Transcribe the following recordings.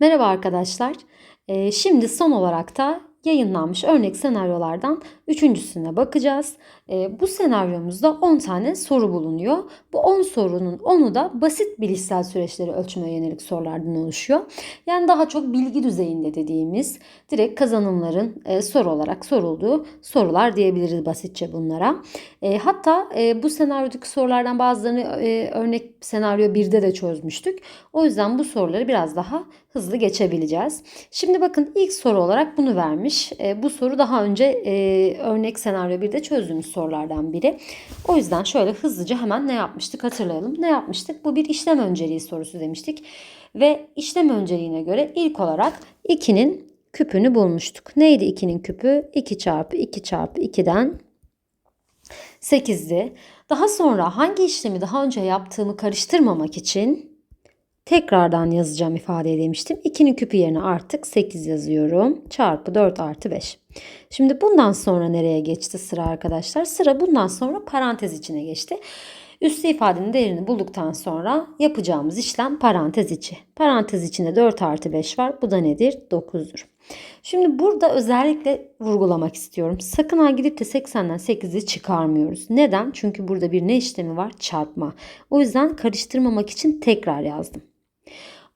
Merhaba arkadaşlar. Ee, şimdi son olarak da yayınlanmış örnek senaryolardan üçüncüsüne bakacağız. Ee, bu senaryomuzda 10 tane soru bulunuyor. Bu 10 sorunun 10'u da basit bilişsel süreçleri ölçmeye yönelik sorulardan oluşuyor. Yani daha çok bilgi düzeyinde dediğimiz direkt kazanımların e, soru olarak sorulduğu sorular diyebiliriz basitçe bunlara. E, hatta e, bu senaryodaki sorulardan bazılarını e, örnek senaryo 1'de de çözmüştük. O yüzden bu soruları biraz daha hızlı geçebileceğiz. Şimdi bakın ilk soru olarak bunu vermiş. E, bu soru daha önce e, örnek senaryo 1'de çözdüğümüz sorulardan biri. O yüzden şöyle hızlıca hemen ne yapmıştık hatırlayalım. Ne yapmıştık? Bu bir işlem önceliği sorusu demiştik. Ve işlem önceliğine göre ilk olarak 2'nin küpünü bulmuştuk. Neydi 2'nin küpü? 2 çarpı 2 çarpı 2'den 8'di. Daha sonra hangi işlemi daha önce yaptığımı karıştırmamak için tekrardan yazacağım ifade demiştim. 2'nin küpü yerine artık 8 yazıyorum. Çarpı 4 artı 5. Şimdi bundan sonra nereye geçti sıra arkadaşlar? Sıra bundan sonra parantez içine geçti. Üstü ifadenin değerini bulduktan sonra yapacağımız işlem parantez içi. Parantez içinde 4 artı 5 var. Bu da nedir? 9'dur. Şimdi burada özellikle vurgulamak istiyorum. Sakın ha gidip de 80'den 8'i çıkarmıyoruz. Neden? Çünkü burada bir ne işlemi var? Çarpma. O yüzden karıştırmamak için tekrar yazdım.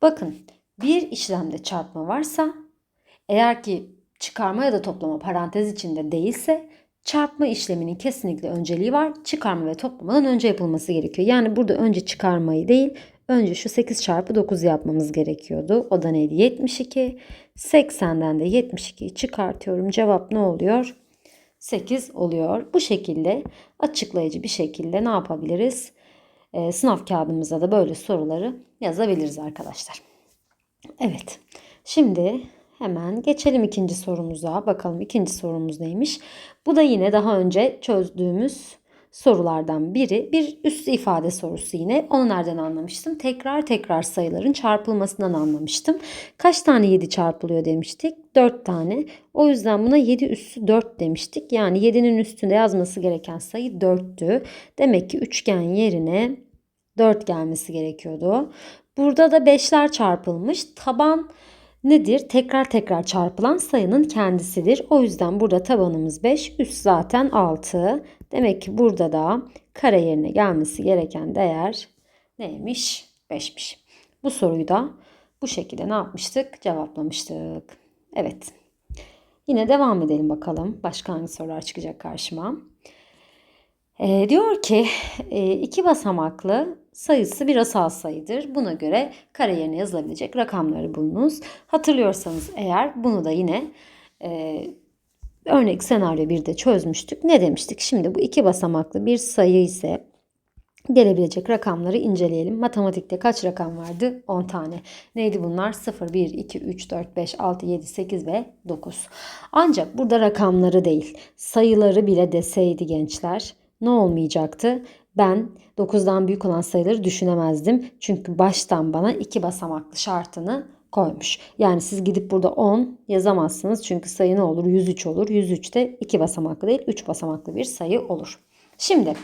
Bakın bir işlemde çarpma varsa eğer ki çıkarma ya da toplama parantez içinde değilse çarpma işleminin kesinlikle önceliği var. Çıkarma ve toplamadan önce yapılması gerekiyor. Yani burada önce çıkarmayı değil önce şu 8 çarpı 9 yapmamız gerekiyordu. O da neydi? 72. 80'den de 72'yi çıkartıyorum. Cevap ne oluyor? 8 oluyor. Bu şekilde açıklayıcı bir şekilde ne yapabiliriz? Ee, sınav kağıdımıza da böyle soruları yazabiliriz arkadaşlar. Evet. Şimdi hemen geçelim ikinci sorumuza. Bakalım ikinci sorumuz neymiş? Bu da yine daha önce çözdüğümüz sorulardan biri. Bir üstü ifade sorusu yine. Onu nereden anlamıştım? Tekrar tekrar sayıların çarpılmasından anlamıştım. Kaç tane 7 çarpılıyor demiştik? 4 tane. O yüzden buna 7 üssü 4 demiştik. Yani 7'nin üstünde yazması gereken sayı 4'tü. Demek ki üçgen yerine 4 gelmesi gerekiyordu. Burada da 5'ler çarpılmış. Taban nedir? Tekrar tekrar çarpılan sayının kendisidir. O yüzden burada tabanımız 5, üst zaten 6. Demek ki burada da kare yerine gelmesi gereken değer neymiş? 5'miş. Bu soruyu da bu şekilde ne yapmıştık? Cevaplamıştık. Evet. Yine devam edelim bakalım. Başka hangi sorular çıkacak karşıma? E, diyor ki e, iki basamaklı sayısı bir asal sayıdır. Buna göre kare yerine yazılabilecek rakamları bulunuz. Hatırlıyorsanız eğer bunu da yine e, örnek senaryo 1'de çözmüştük. Ne demiştik? Şimdi bu iki basamaklı bir sayı ise gelebilecek rakamları inceleyelim. Matematikte kaç rakam vardı? 10 tane. Neydi bunlar? 0, 1, 2, 3, 4, 5, 6, 7, 8 ve 9. Ancak burada rakamları değil, sayıları bile deseydi gençler ne olmayacaktı? Ben 9'dan büyük olan sayıları düşünemezdim. Çünkü baştan bana iki basamaklı şartını koymuş. Yani siz gidip burada 10 yazamazsınız. Çünkü sayı ne olur? 103 olur. 103 de 2 basamaklı değil 3 basamaklı bir sayı olur. Şimdi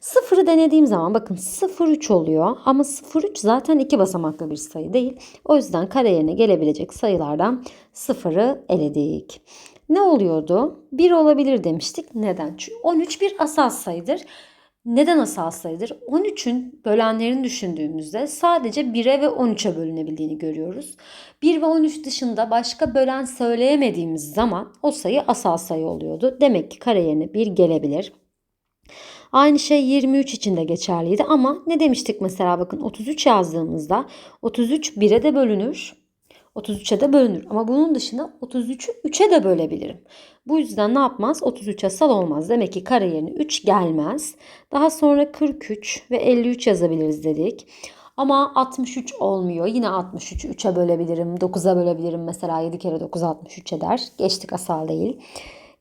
sıfırı denediğim zaman bakın 0,3 oluyor ama 0,3 zaten iki basamaklı bir sayı değil. O yüzden kare yerine gelebilecek sayılardan sıfırı eledik. Ne oluyordu? 1 olabilir demiştik. Neden? Çünkü 13 bir asal sayıdır. Neden asal sayıdır? 13'ün bölenlerini düşündüğümüzde sadece 1'e ve 13'e bölünebildiğini görüyoruz. 1 ve 13 dışında başka bölen söyleyemediğimiz zaman o sayı asal sayı oluyordu. Demek ki kare yerine 1 gelebilir. Aynı şey 23 için de geçerliydi ama ne demiştik mesela bakın 33 yazdığımızda 33 1'e de bölünür. 33'e de bölünür. Ama bunun dışında 33'ü 3'e de bölebilirim. Bu yüzden ne yapmaz? 33 asal olmaz. Demek ki kare yerine 3 gelmez. Daha sonra 43 ve 53 yazabiliriz dedik. Ama 63 olmuyor. Yine 63'ü 3'e bölebilirim. 9'a bölebilirim. Mesela 7 kere 9 63 eder. Geçtik asal değil.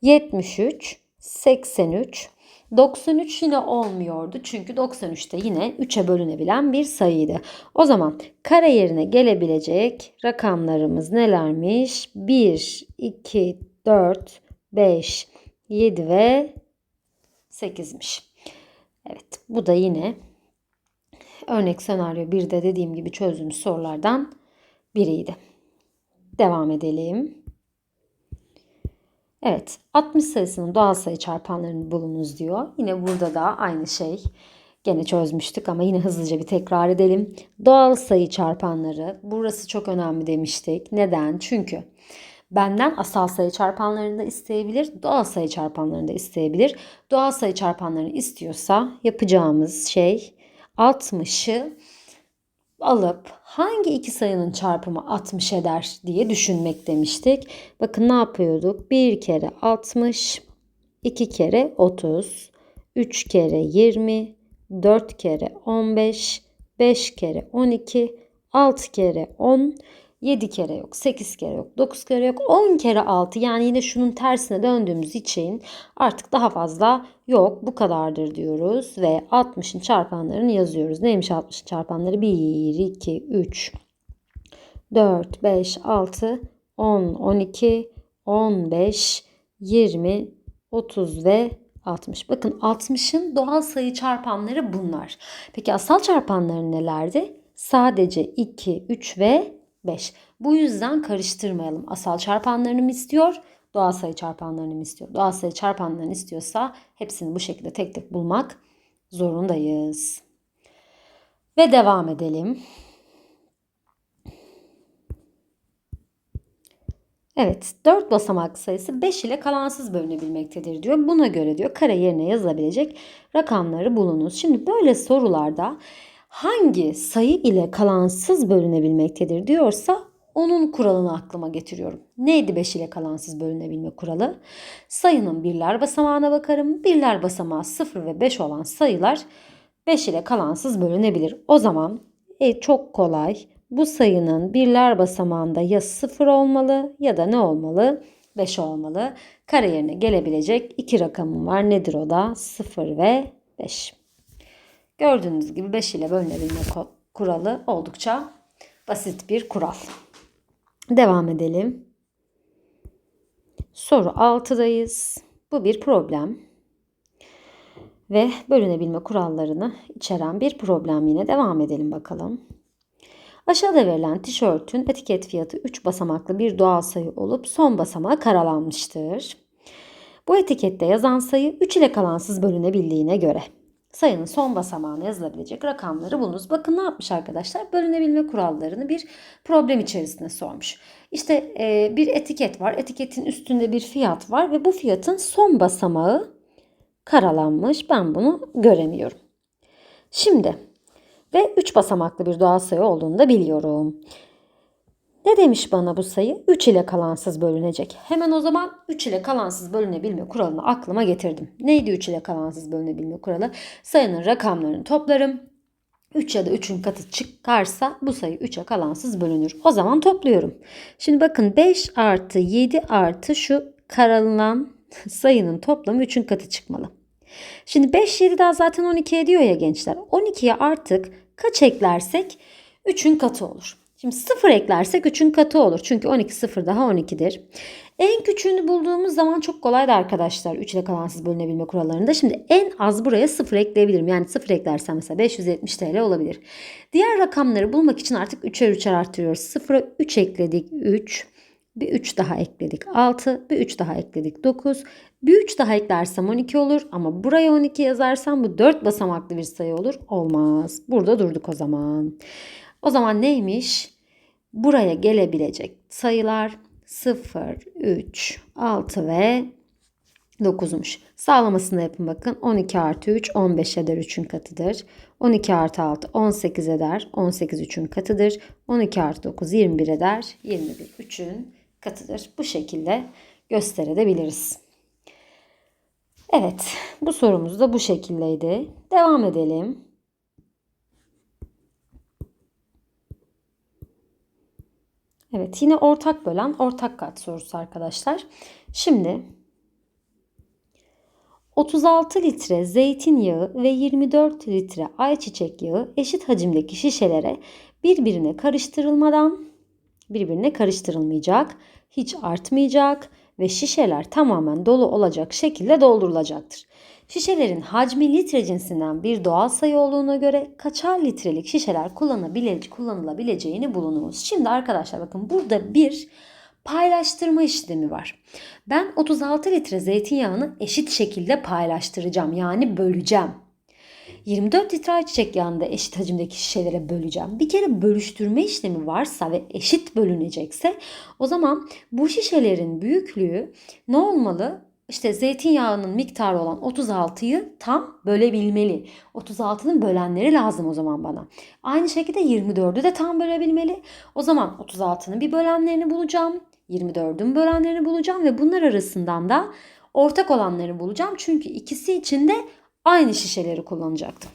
73, 83, 93 yine olmuyordu. Çünkü 93'te yine 3'e bölünebilen bir sayıydı. O zaman kare yerine gelebilecek rakamlarımız nelermiş? 1, 2, 4, 5, 7 ve 8'miş. Evet bu da yine örnek senaryo 1'de dediğim gibi çözdüğümüz sorulardan biriydi. Devam edelim. Evet, 60 sayısının doğal sayı çarpanlarını bulunuz diyor. Yine burada da aynı şey. Gene çözmüştük ama yine hızlıca bir tekrar edelim. Doğal sayı çarpanları. Burası çok önemli demiştik. Neden? Çünkü benden asal sayı çarpanlarını da isteyebilir, doğal sayı çarpanlarını da isteyebilir. Doğal sayı çarpanlarını istiyorsa yapacağımız şey 60'ı alıp hangi iki sayının çarpımı 60 eder diye düşünmek demiştik. Bakın ne yapıyorduk? 1 kere 60, 2 kere 30, 3 kere 20, 4 kere 15, 5 kere 12, 6 kere 10, 7 kere yok, 8 kere yok, 9 kere yok, 10 kere 6 yani yine şunun tersine döndüğümüz için artık daha fazla yok bu kadardır diyoruz ve 60'ın çarpanlarını yazıyoruz. Neymiş 60'ın çarpanları? 1, 2, 3, 4, 5, 6, 10, 12, 15, 20, 30 ve 60. Bakın 60'ın doğal sayı çarpanları bunlar. Peki asal çarpanları nelerdi? Sadece 2, 3 ve 5. Bu yüzden karıştırmayalım. Asal çarpanlarını mı istiyor? Doğal sayı çarpanlarını mı istiyor? Doğal sayı çarpanlarını istiyorsa hepsini bu şekilde tek tek bulmak zorundayız. Ve devam edelim. Evet, 4 basamak sayısı 5 ile kalansız bölünebilmektedir diyor. Buna göre diyor kare yerine yazılabilecek rakamları bulunuz. Şimdi böyle sorularda hangi sayı ile kalansız bölünebilmektedir diyorsa onun kuralını aklıma getiriyorum. Neydi 5 ile kalansız bölünebilme kuralı? Sayının birler basamağına bakarım. Birler basamağı 0 ve 5 olan sayılar 5 ile kalansız bölünebilir. O zaman e, çok kolay. Bu sayının birler basamağında ya 0 olmalı ya da ne olmalı? 5 olmalı. Kare yerine gelebilecek iki rakamım var. Nedir o da? 0 ve 5. Gördüğünüz gibi 5 ile bölünebilme kuralı oldukça basit bir kural. Devam edelim. Soru 6'dayız. Bu bir problem. Ve bölünebilme kurallarını içeren bir problem yine devam edelim bakalım. Aşağıda verilen tişörtün etiket fiyatı 3 basamaklı bir doğal sayı olup son basamağı karalanmıştır. Bu etikette yazan sayı 3 ile kalansız bölünebildiğine göre sayının son basamağına yazılabilecek rakamları bulunuz. Bakın ne yapmış arkadaşlar? Bölünebilme kurallarını bir problem içerisinde sormuş. İşte e, bir etiket var. Etiketin üstünde bir fiyat var ve bu fiyatın son basamağı karalanmış. Ben bunu göremiyorum. Şimdi ve 3 basamaklı bir doğal sayı olduğunu da biliyorum. Ne demiş bana bu sayı? 3 ile kalansız bölünecek. Hemen o zaman 3 ile kalansız bölünebilme kuralını aklıma getirdim. Neydi 3 ile kalansız bölünebilme kuralı? Sayının rakamlarını toplarım. 3 ya da 3'ün katı çıkarsa bu sayı 3'e kalansız bölünür. O zaman topluyorum. Şimdi bakın 5 artı 7 artı şu karalınan sayının toplamı 3'ün katı çıkmalı. Şimdi 5 7 daha zaten 12 ediyor ya gençler. 12'ye artık kaç eklersek 3'ün katı olur. Şimdi 0 eklersek 3'ün katı olur. Çünkü 12 0 daha 12'dir. En küçüğünü bulduğumuz zaman çok kolaydı arkadaşlar. 3 ile kalansız bölünebilme kurallarında. Şimdi en az buraya 0 ekleyebilirim. Yani 0 eklersem mesela 570 TL olabilir. Diğer rakamları bulmak için artık 3'er 3'er arttırıyoruz. 0'a 3 ekledik 3. Bir 3 daha ekledik 6. Bir 3 daha ekledik 9. Bir 3 daha eklersem 12 olur. Ama buraya 12 yazarsam bu 4 basamaklı bir sayı olur. Olmaz. Burada durduk o zaman. O zaman neymiş? Buraya gelebilecek sayılar 0, 3, 6 ve 9'muş. Sağlamasını yapın bakın. 12 artı 3 15 eder 3'ün katıdır. 12 artı 6 18 eder. 18 3'ün katıdır. 12 artı 9 21 eder. 21 3'ün katıdır. Bu şekilde gösterebiliriz. Evet bu sorumuz da bu şekildeydi. Devam edelim. Evet yine ortak bölen ortak kat sorusu arkadaşlar. Şimdi 36 litre zeytinyağı ve 24 litre ayçiçek yağı eşit hacimdeki şişelere birbirine karıştırılmadan birbirine karıştırılmayacak, hiç artmayacak ve şişeler tamamen dolu olacak şekilde doldurulacaktır. Şişelerin hacmi litre cinsinden bir doğal sayı olduğuna göre kaçar litrelik şişeler kullanılabileceğini bulunuz. Şimdi arkadaşlar bakın burada bir paylaştırma işlemi var. Ben 36 litre zeytinyağını eşit şekilde paylaştıracağım. Yani böleceğim. 24 litre ayçiçek yağını da eşit hacimdeki şişelere böleceğim. Bir kere bölüştürme işlemi varsa ve eşit bölünecekse o zaman bu şişelerin büyüklüğü ne olmalı? İşte zeytinyağının miktarı olan 36'yı tam bölebilmeli. 36'nın bölenleri lazım o zaman bana. Aynı şekilde 24'ü de tam bölebilmeli. O zaman 36'nın bir bölenlerini bulacağım. 24'ün bölenlerini bulacağım ve bunlar arasından da ortak olanları bulacağım. Çünkü ikisi için de aynı şişeleri kullanacaktım.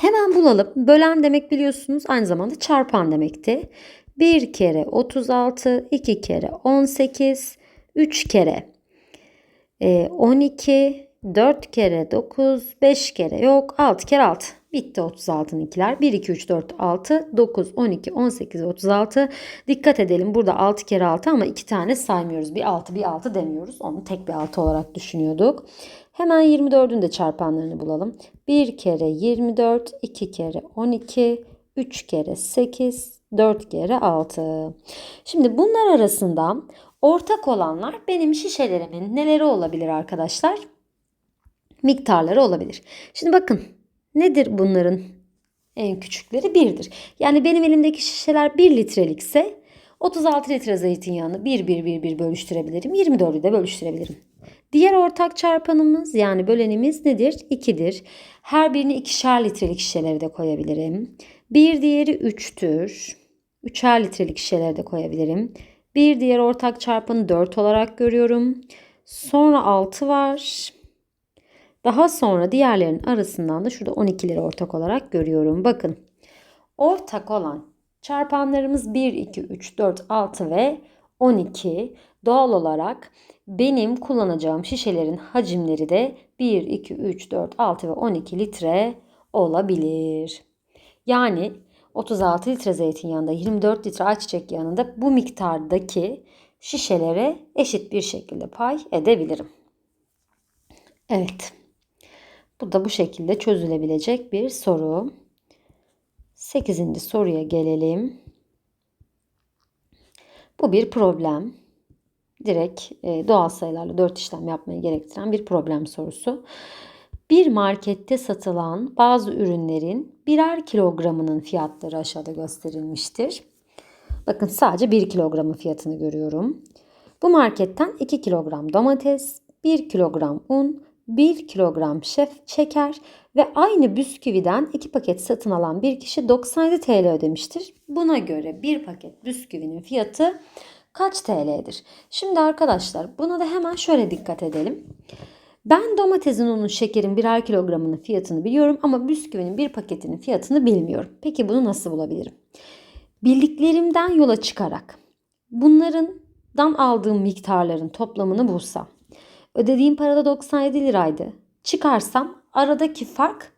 Hemen bulalım. Bölen demek biliyorsunuz aynı zamanda çarpan demekti. 1 kere 36, 2 kere 18, 3 kere e, 12, 4 kere 9, 5 kere yok 6 kere 6. Bitti 36'nınkiler. 1, 2, 3, 4, 6, 9, 12, 18 ve 36. Dikkat edelim burada 6 kere 6 ama 2 tane saymıyoruz. Bir 6 bir 6 demiyoruz. Onu tek bir 6 olarak düşünüyorduk. Hemen 24'ün de çarpanlarını bulalım. 1 kere 24, 2 kere 12, 3 kere 8, 4 kere 6. Şimdi bunlar arasında ortak olanlar benim şişelerimin neleri olabilir arkadaşlar? Miktarları olabilir. Şimdi bakın nedir bunların en küçükleri? 1'dir. Yani benim elimdeki şişeler 1 litrelikse 36 litre zeytinyağını 1 1 1 1 bölüştürebilirim. 24'ü de bölüştürebilirim. Diğer ortak çarpanımız yani bölenimiz nedir? 2'dir. Her birini ikişer litrelik şişelere de koyabilirim. Bir diğeri 3'tür. Üçer litrelik şişelere de koyabilirim. Bir diğer ortak çarpanı 4 olarak görüyorum. Sonra 6 var. Daha sonra diğerlerin arasından da şurada 12'leri ortak olarak görüyorum. Bakın ortak olan çarpanlarımız 1, 2, 3, 4, 6 ve 12. Doğal olarak benim kullanacağım şişelerin hacimleri de 1, 2, 3, 4, 6 ve 12 litre olabilir. Yani 36 litre zeytinyağında 24 litre ayçiçek yağında bu miktardaki şişelere eşit bir şekilde pay edebilirim. Evet. Bu da bu şekilde çözülebilecek bir soru. 8. soruya gelelim. Bu bir problem. Direkt e, doğal sayılarla 4 işlem yapmayı gerektiren bir problem sorusu. Bir markette satılan bazı ürünlerin birer kilogramının fiyatları aşağıda gösterilmiştir. Bakın sadece 1 kilogramın fiyatını görüyorum. Bu marketten 2 kilogram domates, 1 kilogram un, 1 kilogram şef şeker ve aynı bisküviden 2 paket satın alan bir kişi 97 TL ödemiştir. Buna göre bir paket bisküvinin fiyatı kaç TL'dir? Şimdi arkadaşlar buna da hemen şöyle dikkat edelim. Ben domatesin, unun, şekerin birer kilogramının fiyatını biliyorum ama bisküvinin bir paketinin fiyatını bilmiyorum. Peki bunu nasıl bulabilirim? Bildiklerimden yola çıkarak bunlardan aldığım miktarların toplamını bulsam. Ödediğim parada 97 liraydı. Çıkarsam aradaki fark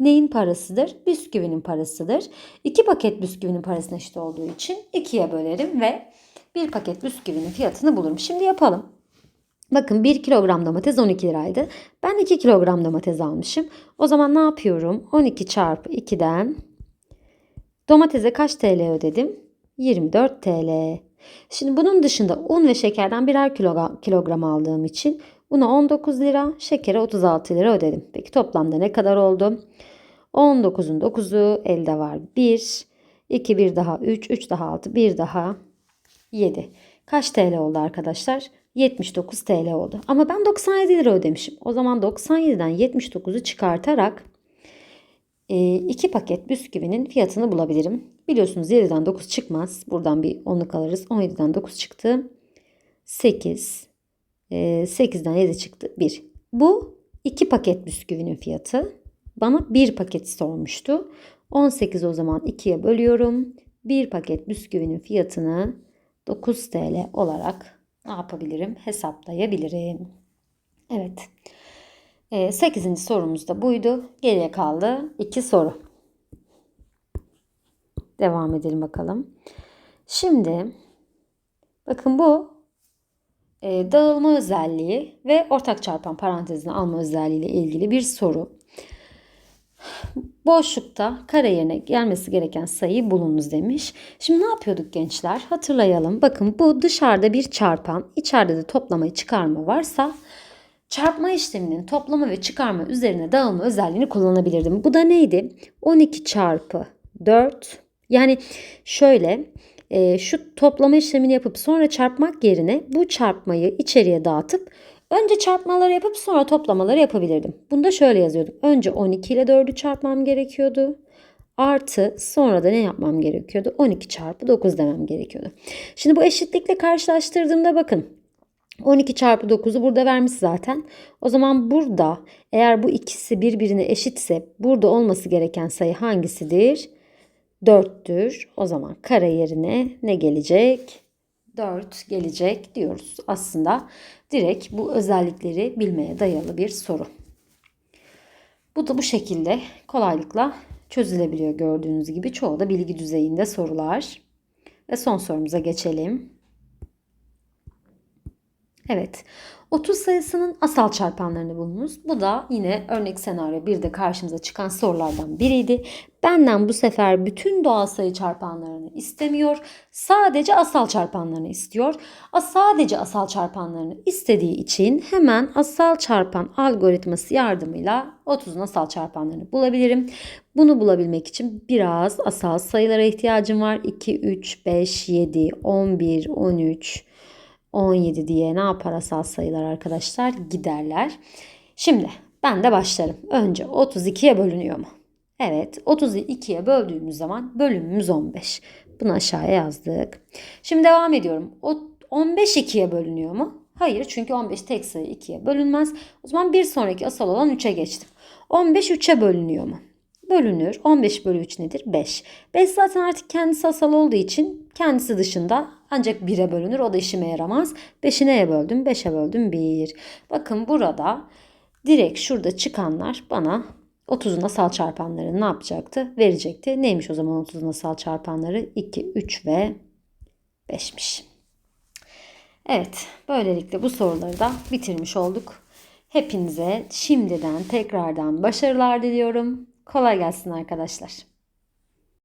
neyin parasıdır? Bisküvinin parasıdır. İki paket bisküvinin parasına eşit olduğu için ikiye bölerim ve bir paket bisküvinin fiyatını bulurum. Şimdi yapalım. Bakın 1 kilogram domates 12 liraydı. Ben 2 kilogram domates almışım. O zaman ne yapıyorum? 12 çarpı 2'den domatese kaç TL ödedim? 24 TL. Şimdi bunun dışında un ve şekerden birer kilogram aldığım için una 19 lira, şekere 36 lira ödedim. Peki toplamda ne kadar oldu? 19'un 9'u elde var 1, 2 bir daha 3, 3 daha 6, 1 daha 7. Kaç TL oldu arkadaşlar? 79 TL oldu. Ama ben 97 lira ödemişim. O zaman 97'den 79'u çıkartarak 2 paket bisküvinin fiyatını bulabilirim. Biliyorsunuz 7'den 9 çıkmaz. Buradan bir 10'luk alırız. 17'den 9 çıktı. 8. 8'den 7 çıktı. 1. Bu 2 paket bisküvinin fiyatı. Bana 1 paket sormuştu. 18 o zaman 2'ye bölüyorum. 1 paket bisküvinin fiyatını 9 TL olarak ne yapabilirim? Hesaplayabilirim. Evet. 8. Ee, sorumuz da buydu. Geriye kaldı 2 soru. Devam edelim bakalım. Şimdi bakın bu e, dağılma özelliği ve ortak çarpan parantezine alma özelliği ile ilgili bir soru. Boşlukta kare yerine gelmesi gereken sayıyı bulunuz demiş. Şimdi ne yapıyorduk gençler? Hatırlayalım. Bakın bu dışarıda bir çarpan, içeride de toplamayı çıkarma varsa çarpma işleminin toplama ve çıkarma üzerine dağılma özelliğini kullanabilirdim. Bu da neydi? 12 çarpı 4. Yani şöyle e, şu toplama işlemini yapıp sonra çarpmak yerine bu çarpmayı içeriye dağıtıp önce çarpmaları yapıp sonra toplamaları yapabilirdim. Bunda şöyle yazıyordum. Önce 12 ile 4'ü çarpmam gerekiyordu. Artı sonra da ne yapmam gerekiyordu? 12 çarpı 9 demem gerekiyordu. Şimdi bu eşitlikle karşılaştırdığımda bakın 12 çarpı 9'u burada vermiş zaten. O zaman burada eğer bu ikisi birbirine eşitse burada olması gereken sayı hangisidir? 4'tür. O zaman kare yerine ne gelecek? 4 gelecek diyoruz. Aslında direkt bu özellikleri bilmeye dayalı bir soru. Bu da bu şekilde kolaylıkla çözülebiliyor gördüğünüz gibi. Çoğu da bilgi düzeyinde sorular. Ve son sorumuza geçelim. Evet. 30 sayısının asal çarpanlarını bulunuz. Bu da yine örnek senaryo 1'de karşımıza çıkan sorulardan biriydi. Benden bu sefer bütün doğal sayı çarpanlarını istemiyor. Sadece asal çarpanlarını istiyor. Sadece asal çarpanlarını istediği için hemen asal çarpan algoritması yardımıyla 30'un asal çarpanlarını bulabilirim. Bunu bulabilmek için biraz asal sayılara ihtiyacım var. 2, 3, 5, 7, 11, 13, 17 diye ne yapar asal sayılar arkadaşlar? Giderler. Şimdi ben de başlarım. Önce 32'ye bölünüyor mu? Evet 30'u 2'ye böldüğümüz zaman bölümümüz 15. Bunu aşağıya yazdık. Şimdi devam ediyorum. O 15 2'ye bölünüyor mu? Hayır çünkü 15 tek sayı 2'ye bölünmez. O zaman bir sonraki asal olan 3'e geçtim. 15 3'e bölünüyor mu? Bölünür. 15 bölü 3 nedir? 5. 5 zaten artık kendisi asal olduğu için kendisi dışında ancak 1'e bölünür. O da işime yaramaz. 5'i neye böldüm? 5'e böldüm 1. Bakın burada direkt şurada çıkanlar bana 30'un asal çarpanları ne yapacaktı? Verecekti. Neymiş o zaman 30'un asal çarpanları? 2, 3 ve 5'miş. Evet, böylelikle bu soruları da bitirmiş olduk. Hepinize şimdiden tekrardan başarılar diliyorum. Kolay gelsin arkadaşlar.